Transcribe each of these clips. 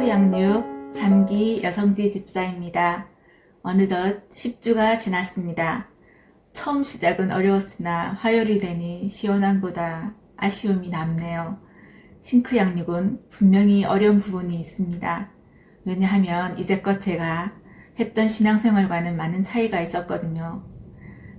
싱크 양육 3기 여성지 집사입니다. 어느덧 10주가 지났습니다. 처음 시작은 어려웠으나 화요일이 되니 시원함보다 아쉬움이 남네요. 싱크 양육은 분명히 어려운 부분이 있습니다. 왜냐하면 이제껏 제가 했던 신앙생활과는 많은 차이가 있었거든요.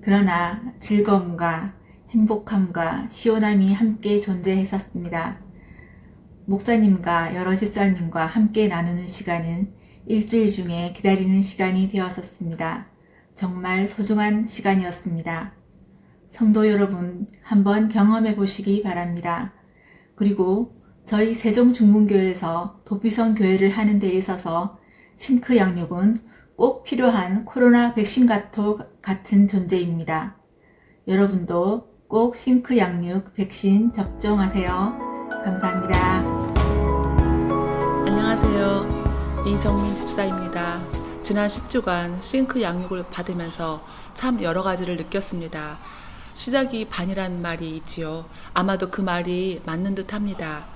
그러나 즐거움과 행복함과 시원함이 함께 존재했었습니다. 목사님과 여러 집사님과 함께 나누는 시간은 일주일 중에 기다리는 시간이 되었었습니다. 정말 소중한 시간이었습니다. 성도 여러분, 한번 경험해 보시기 바랍니다. 그리고 저희 세종중문교회에서 도피성 교회를 하는 데 있어서 싱크 양육은 꼭 필요한 코로나 백신 같은 존재입니다. 여러분도 꼭 싱크 양육 백신 접종하세요. 감사합니다. 안녕하세요. 이성민 집사입니다. 지난 10주간 싱크 양육을 받으면서 참 여러 가지를 느꼈습니다. 시작이 반이란 말이 있지요. 아마도 그 말이 맞는 듯 합니다.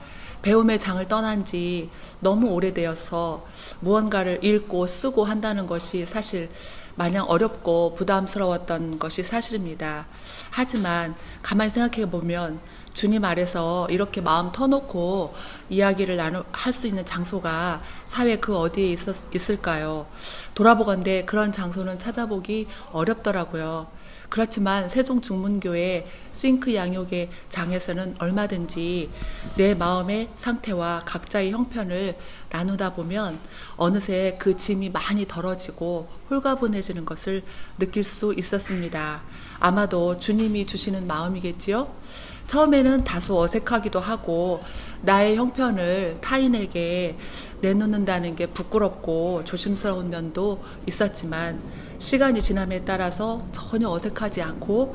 배움의 장을 떠난 지 너무 오래되어서 무언가를 읽고 쓰고 한다는 것이 사실 마냥 어렵고 부담스러웠던 것이 사실입니다. 하지만 가만히 생각해 보면 주님 아래서 이렇게 마음 터놓고 이야기를 나누, 할수 있는 장소가 사회 그 어디에 있었, 있을까요? 돌아보건대 그런 장소는 찾아보기 어렵더라고요. 그렇지만 세종 중문교회 싱크 양육의 장에서는 얼마든지 내 마음의 상태와 각자의 형편을 나누다 보면 어느새 그 짐이 많이 덜어지고 홀가분해지는 것을 느낄 수 있었습니다. 아마도 주님이 주시는 마음이겠지요? 처음에는 다소 어색하기도 하고 나의 형편을 타인에게 내놓는다는 게 부끄럽고 조심스러운 면도 있었지만 시간이 지남에 따라서 전혀 어색하지 않고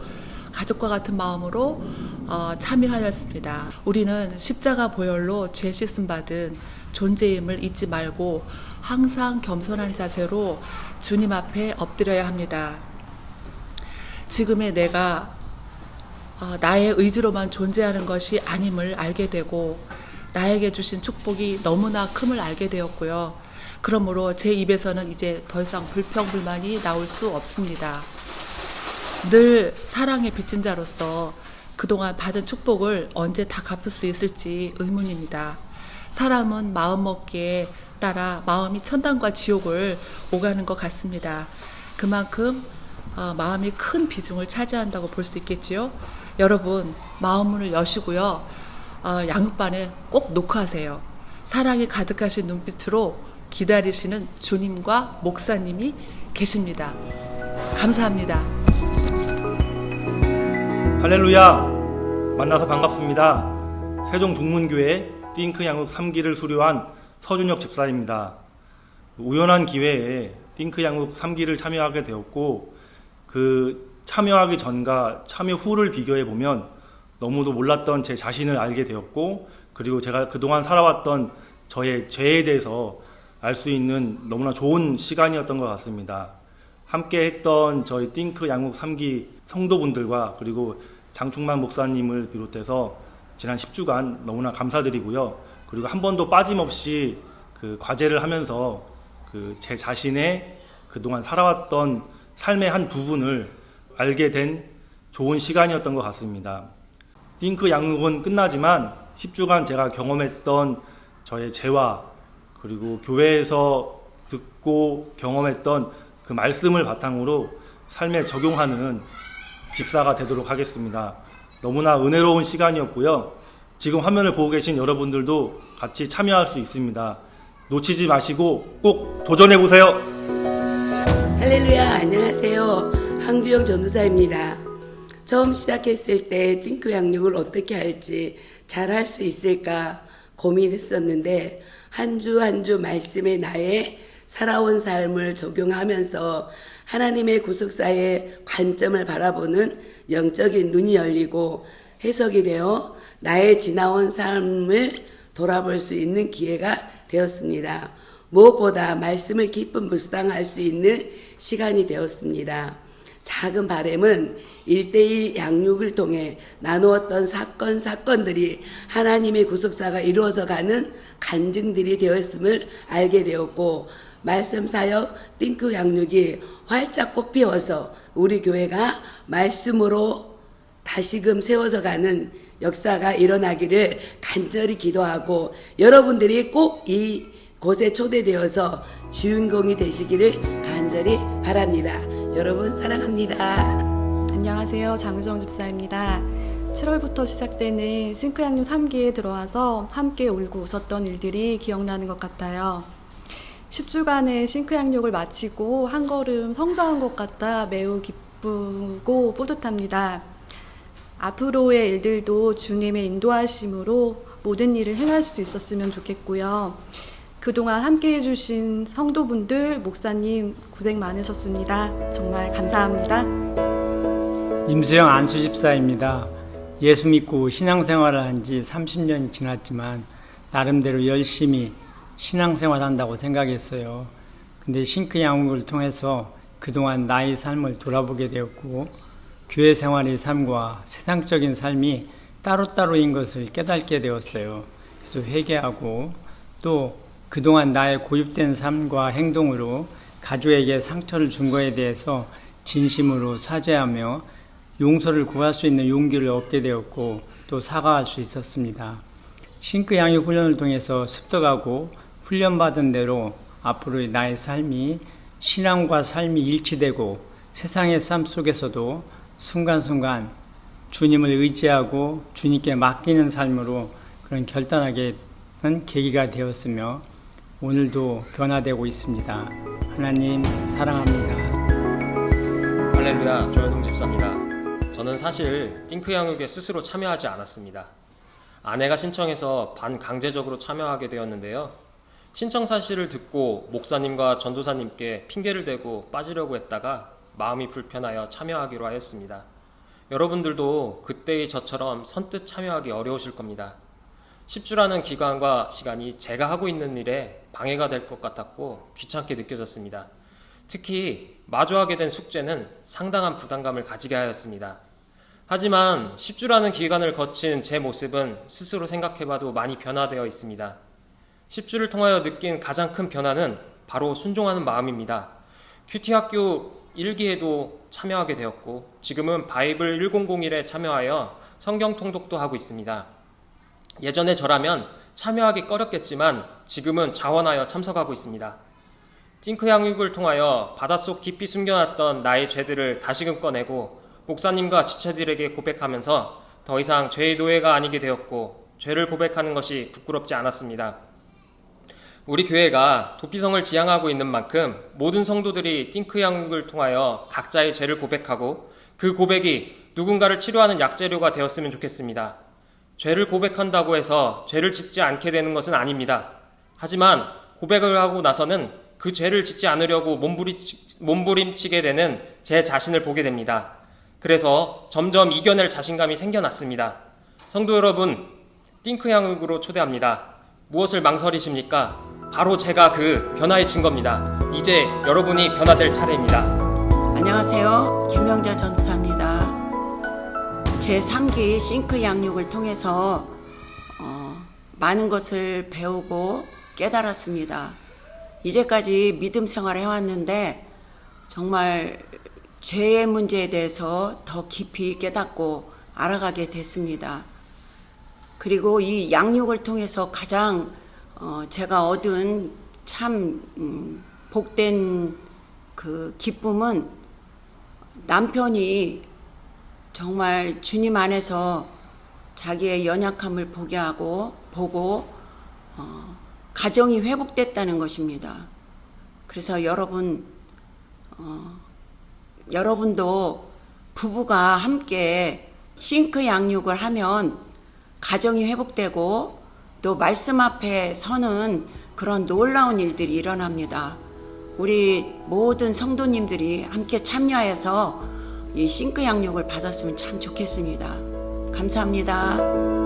가족과 같은 마음으로 어, 참여하였습니다. 우리는 십자가 보혈로 죄 씻음 받은 존재임을 잊지 말고 항상 겸손한 자세로 주님 앞에 엎드려야 합니다. 지금의 내가 어, 나의 의지로만 존재하는 것이 아님을 알게 되고 나에게 주신 축복이 너무나 큼을 알게 되었고요. 그러므로 제 입에서는 이제 더 이상 불평불만이 나올 수 없습니다. 늘 사랑의 빚진 자로서 그동안 받은 축복을 언제 다 갚을 수 있을지 의문입니다. 사람은 마음 먹기에 따라 마음이 천당과 지옥을 오가는 것 같습니다. 그만큼 어, 마음이 큰 비중을 차지한다고 볼 수 있겠지요. 여러분 마음문을 여시고요. 어, 양육반에 꼭 녹화하세요. 사랑이 가득하신 눈빛으로 기다리시는 주님과 목사님이 계십니다. 감사합니다. 할렐루야! 만나서 반갑습니다. 세종 중문교회 띵크 양육 3기를 수료한 서준혁 집사입니다. 우연한 기회에 띵크 양육 3기를 참여하게 되었고 그 참여하기 전과 참여 후를 비교해 보면 너무도 몰랐던 제 자신을 알게 되었고 그리고 제가 그동안 살아왔던 저의 죄에 대해서 알 수 있는 너무나 좋은 시간이었던 것 같습니다. 함께 했던 저희 띵크 양육 3기 성도분들과 그리고 장충만 목사님을 비롯해서 지난 10주간 너무나 감사드리고요. 그리고 한 번도 빠짐없이 그 과제를 하면서 그 제 자신의 그동안 살아왔던 삶의 한 부분을 알게 된 좋은 시간이었던 것 같습니다. 띵크 양육은 끝나지만 10주간 제가 경험했던 저의 죄와 그리고 교회에서 듣고 경험했던 그 말씀을 바탕으로 삶에 적용하는 집사가 되도록 하겠습니다. 너무나 은혜로운 시간이었고요. 지금 화면을 보고 계신 여러분들도 같이 참여할 수 있습니다. 놓치지 마시고 꼭 도전해 보세요. 할렐루야 안녕하세요 황주영 전도사입니다 처음 시작했을 때 띵크 양육을 어떻게 할지 잘 할 수 있을까 고민했었는데 한 주 한 주 말씀에 나의 살아온 삶을 적용하면서 하나님의 구속사의 관점을 바라보는 영적인 눈이 열리고 해석이 되어 나의 지나온 삶을 돌아볼 수 있는 기회가 되었습니다. 무엇보다 말씀을 깊은 묵상할 수 있는 시간이 되었습니다. 작은 바램은 일대일 양육을 통해 나누었던 사건 사건들이 하나님의 구속사가 이루어져 가는 간증들이 되었음을 알게 되었고 말씀 사역 띵크 양육이 활짝 꽃피워서 우리 교회가 말씀으로 다시금 세워져 가는 역사가 일어나기를 간절히 기도하고 여러분들이 꼭 이 곳에 초대되어서 주인공이 되시기를 간절히 바랍니다. 여러분 사랑합니다. 안녕하세요. 장유정 집사입니다. 7월부터 시작되는 싱크 양육 3기에 들어와서 함께 울고 웃었던 일들이 기억나는 것 같아요. 10주간의 싱크 양육을 마치고 한 걸음 성장한 것 같아 매우 기쁘고 뿌듯합니다. 앞으로의 일들도 주님의 인도하심으로 모든 일을 행할 수 있었으면 좋겠고요. 그동안 함께 해주신 성도분들, 목사님 고생 많으셨습니다. 정말 감사합니다. 임수영 안수집사입니다. 예수 믿고 신앙생활을 한 지 30년이 지났지만 나름대로 열심히 신앙생활 한다고 생각했어요. 근데 싱크 양육을 통해서 그동안 나의 삶을 돌아보게 되었고 교회 생활의 삶과 세상적인 삶이 따로따로인 것을 깨닫게 되었어요. 그래서 회개하고 또 그동안 나의 고입된 삶과 행동으로 가족에게 상처를 준 것에 대해서 진심으로 사죄하며 용서를 구할 수 있는 용기를 얻게 되었고 또 사과할 수 있었습니다. 싱크 양육 훈련을 통해서 습득하고 훈련받은 대로 앞으로의 나의 삶이 신앙과 삶이 일치되고 세상의 삶 속에서도 순간순간 주님을 의지하고 주님께 맡기는 삶으로 그런 결단하게 된 계기가 되었으며 오늘도 변화되고 있습니다. 하나님 사랑합니다. 할렐루야, 조현동 집사입니다. 저는 사실 띵크 양육에 스스로 참여하지 않았습니다. 아내가 신청해서 반강제적으로 참여하게 되었는데요. 신청 사실을 듣고 목사님과 전도사님께 핑계를 대고 빠지려고 했다가 마음이 불편하여 참여하기로 하였습니다. 여러분들도 그때의 저처럼 선뜻 참여하기 어려우실 겁니다. 10주라는 기간과 시간이 제가 하고 있는 일에 방해가 될 것 같았고 귀찮게 느껴졌습니다. 특히 마주하게 된 숙제는 상당한 부담감을 가지게 하였습니다. 하지만 10주라는 기간을 거친 제 모습은 스스로 생각해봐도 많이 변화되어 있습니다. 10주를 통하여 느낀 가장 큰 변화는 바로 순종하는 마음입니다. 큐티 학교 1기에도 참여하게 되었고 지금은 바이블 1001에 참여하여 성경 통독도 하고 있습니다. 예전에 저라면 참여하기 꺼렸겠지만 지금은 자원하여 참석하고 있습니다. 띵크 양육을 통하여 바닷속 깊이 숨겨놨던 나의 죄들을 다시금 꺼내고 목사님과 지체들에게 고백하면서 더 이상 죄의 노예가 아니게 되었고 죄를 고백하는 것이 부끄럽지 않았습니다. 우리 교회가 도피성을 지향하고 있는 만큼 모든 성도들이 띵크 양육을 통하여 각자의 죄를 고백하고 그 고백이 누군가를 치료하는 약재료가 되었으면 좋겠습니다. 죄를 고백한다고 해서 죄를 짓지 않게 되는 것은 아닙니다. 하지만 고백을 하고 나서는 그 죄를 짓지 않으려고 몸부림치게 되는 제 자신을 보게 됩니다. 그래서 점점 이겨낼 자신감이 생겨났습니다. 성도 여러분, 띵크 양육으로 초대합니다. 무엇을 망설이십니까? 바로 제가 그 변화의 증거입니다. 이제 여러분이 변화될 차례입니다. 안녕하세요. 김명자 전도사입니다. 제 3기 싱크 양육을 통해서 어, 많은 것을 배우고 깨달았습니다. 이제까지 믿음 생활을 해왔는데 정말 죄의 문제에 대해서 더 깊이 깨닫고 알아가게 됐습니다. 그리고 이 양육을 통해서 가장 어, 제가 얻은 참 음, 복된 그 기쁨은 남편이 정말 주님 안에서 자기의 연약함을 보게 하고 보고 어, 가정이 회복됐다는 것입니다. 그래서 여러분 어, 여러분도 부부가 함께 싱크 양육을 하면 가정이 회복되고 또 말씀 앞에 서는 그런 놀라운 일들이 일어납니다. 우리 모든 성도님들이 함께 참여해서 이 싱크 양육을 받았으면 참 좋겠습니다. 감사합니다.